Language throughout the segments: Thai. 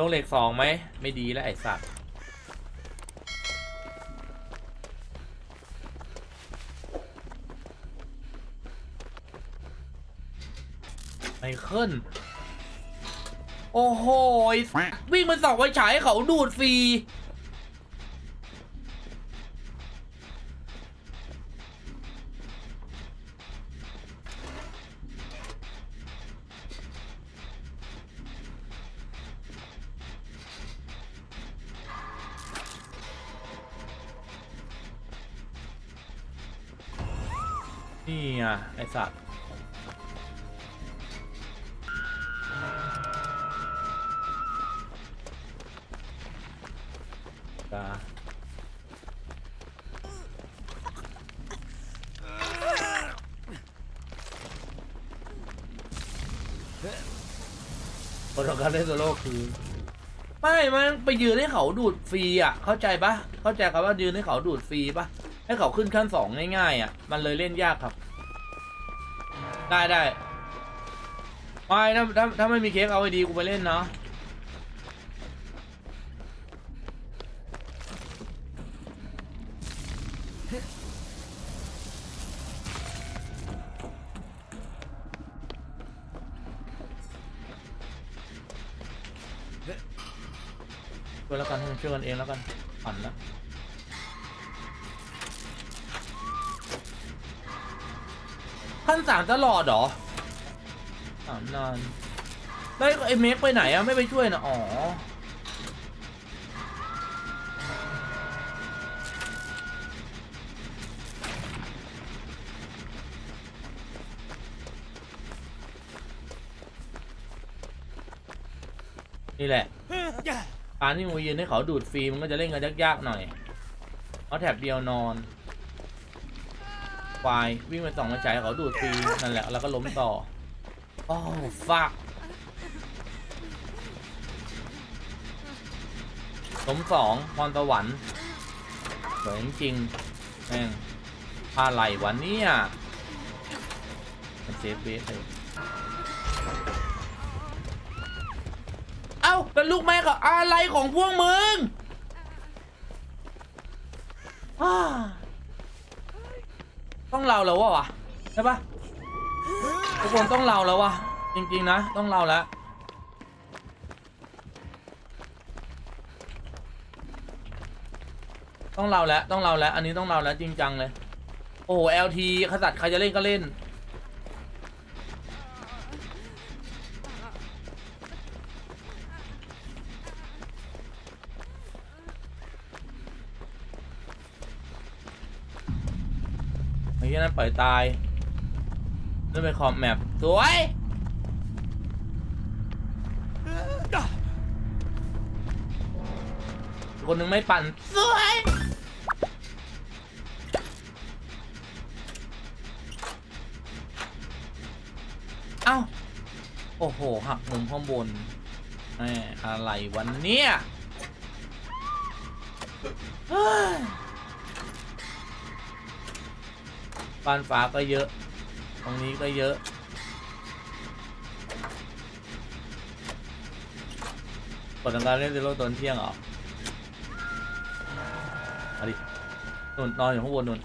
ลงเหล็กสองไหม ไม่ดีแล้วไอ้สัตว์ไมเคิลโอ้โหวิ่งมาส่องไฟฉายเขาดูดฟรี นี่อะไอสัตว์ตาคนของการเล่นโซโล่คือไม่มันไปยืนให้เขาดูดฟรีอะ เข้าใจปะเข้าใจครับว่ายืนให้เขาดูดฟรีปะ ให้เขาขึ้นขั้นสองง่ายๆอะ มันเลยเล่นยากครับ ได้ได้ไม่ถ้าถ้าถ้าไม่มีเค้กเอาไอดีกูไปเล่นเนาะช่วยแล้วกันให้มันช่วยกันเองแล้วกันปั่นแล้ วขั้นสามตลอดเหรอสามนานแล้วไอ้เมกไปไหนอะไม่ไปช่วยนะอ๋อนี่แหละการที่มึงยืนให้เขาดูดฟรีมันก็จะเล่นกันยากๆหน่อยเอาแถบเดียวนอน ควายวิ่งไปสองมาฉายเขาดูดฟรีนั่นแหละแล้วก็ล้มต่อโอ้ฟักล้มสองพรสวรรค์สวยจริงๆแม่งอะไรวะเนี่ยมันเซฟเบสเลยเอ้าเป็นลูกแม่กับอะไรของพวกมึงอ้า ต้องเราแล้ววะวะใช่ปะทุกคนต้องเราแล้ววะจริงๆนะ ต้องเราแล้วต้องเราแล้วต้องเราแล้วอันนี้ต้องเราแล้วจริงจังเลย โอ้โห LT ขสัตใครจะเล่นก็เล่น ไอ้เหี้ยนั้นปล่อยตายนั่นเป็นคอมแมปสวยคนนึงไม่ปั่นสวยเอ้าโอ้โห หักมุมข้างบนแหมอะไรวันเนี้ย บ้านฟ้าก็เยอะ ตรงนี้ก็เยอะ กดทำการเล่นเซโร่ตอนเที่ยงเหรอมาดินุ่นนอนอยู่ข้างบนนุ่น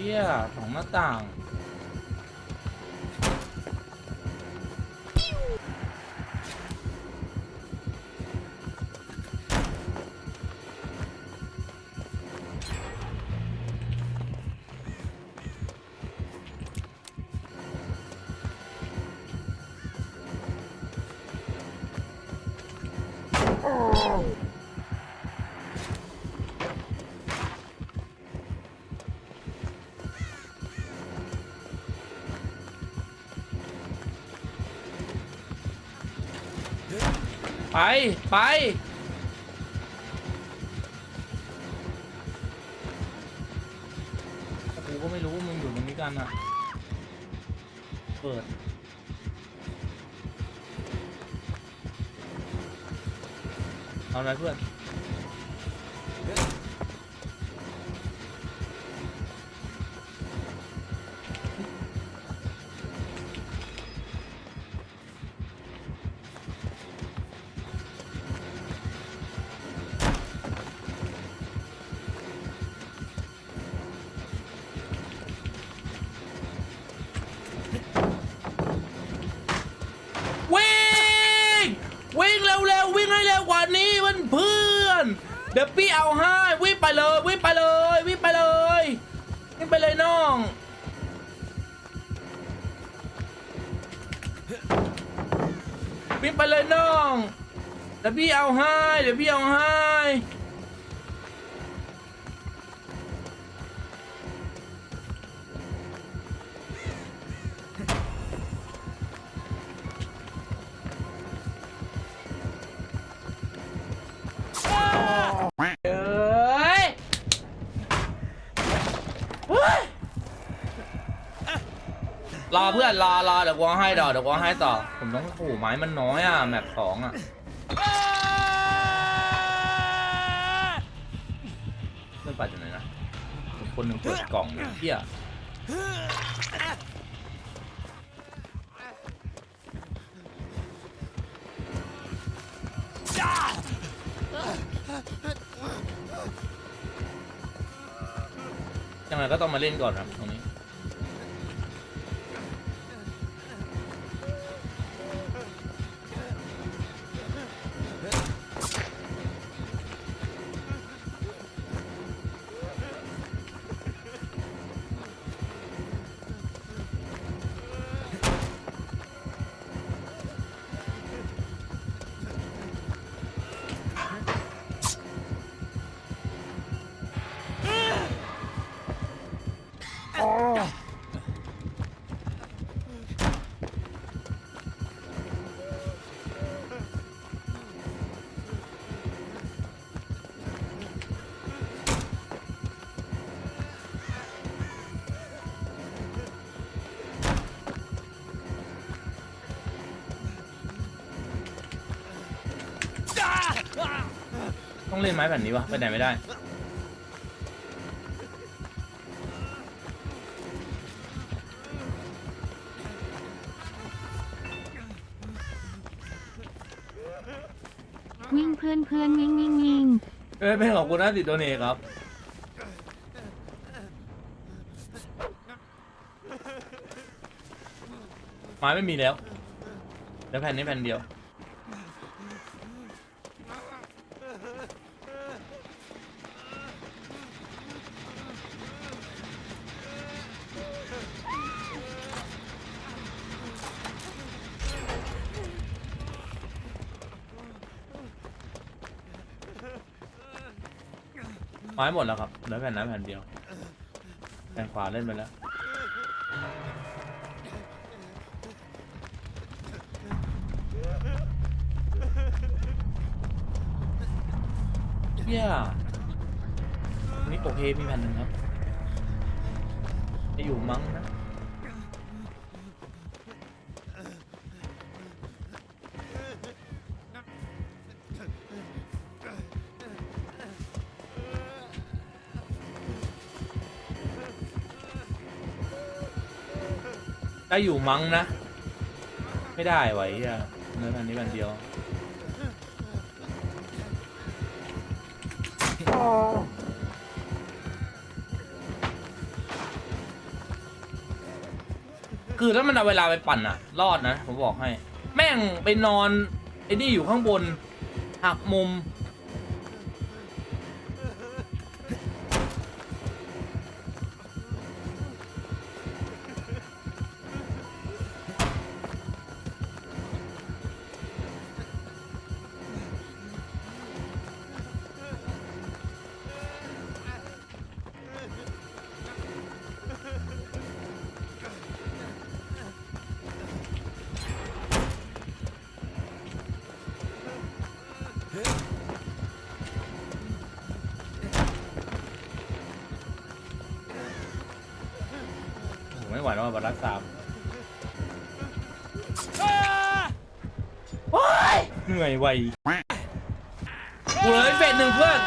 เหี้ยสองหน้าต่าง ไปไปกูก็ไม่รู้ว่ามึงอยู่ตรงนี้กันอะ เปิดเอาไหนเพื่อน เดี๋ยวพี่เอาให้วิ่งไปเลยวิ่งไปเลยวิ่งไปเลยวิ่งไปเลยน้องวิ่งไปเลยน้องเดี๋ยวพี่เอาให้เดี๋ยวพี่เอาให้ อเพื่อนรอรอเดี๋ยวกูเอาให้ต่อเดี๋ยวกูเอาให้ต่อ ผมต้องโอ้โหไม้มันน้อยอะแมปสองอะเพื่อนปัดอยู่ไหนนะคนหนึ่งเปิดกล่องอยู่เที่ยยังไงก็ต้องมาเล่นก่อนครับตรง ต้องเล่นไม้แบบนี้วะไปไหนไม่ได้วิ่งเพื่อนเพื่อนวิ่งวิ่งวิ่งเอ้ยเป็นของคุณนะติดตัวเนครับ ไม้ไม่มีแล้วแล้วแผ่นนี้แผ่นเดียว ไม้หมดแล้วครับเหลือแผ่นนั้นแผ่นเดียวแผ่นขวาเล่นไปแล้วเฮียอันนี่โอเคมีแผ่นหนึ่งครับจะอยู่มั้งนะ ได้อยู่มั้งนะ ไม่ได้ไหวอะเนื้อแผ่นนี้แผ่นเดียวคือถ้ามันเอาเวลาไปปั่นอะรอดนะ ผมบอกให้ แม่งไปนอนไอ้นี่อยู่ข้างบนหักมุม วแล้วมาบัตรักสามโอ้ยเหนื่อยไวกูเหลยเฟสหนึ่งเพื่อน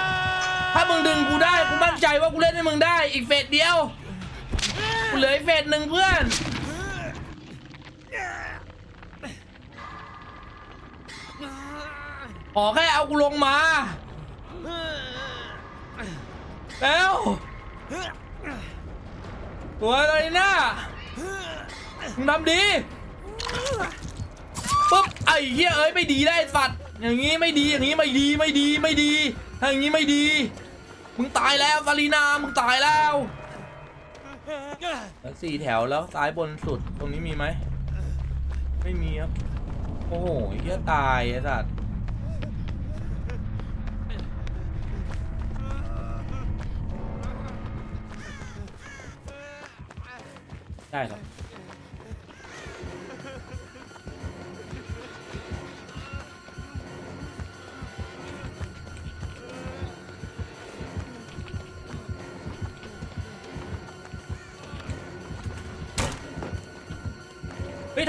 ถ้ามึงดึงกูได้กูมั่นใจว่ากูเล่นให้มึงได้อีกเฟสเดียว กูเหลืออีกเฟสหนึ่งเพื่อน ขอแค่เอากูลงมา แล้วตัวอะไรนะ มึงทำดีปุ๊บไอ้เหี้ยเอ้ยไม่ดีได้สัตว์อย่างงี้ไม่ดีอย่างงี้ไม่ดีไม่ดีไม่ดีถ้าอย่างงี้ไม่ดี มึงตายแล้วซาลีนามึงตายแล้วแล้วสี่แถวแล้วซ้ายบนสุดตรงนี้มีไหมไม่มีครับโอ้โหเฮียตายไอ้สัตว์ได้ครับ ไป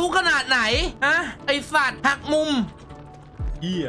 จู้ขนาดไหนฮะไอสัตว์หักมุมเฮีย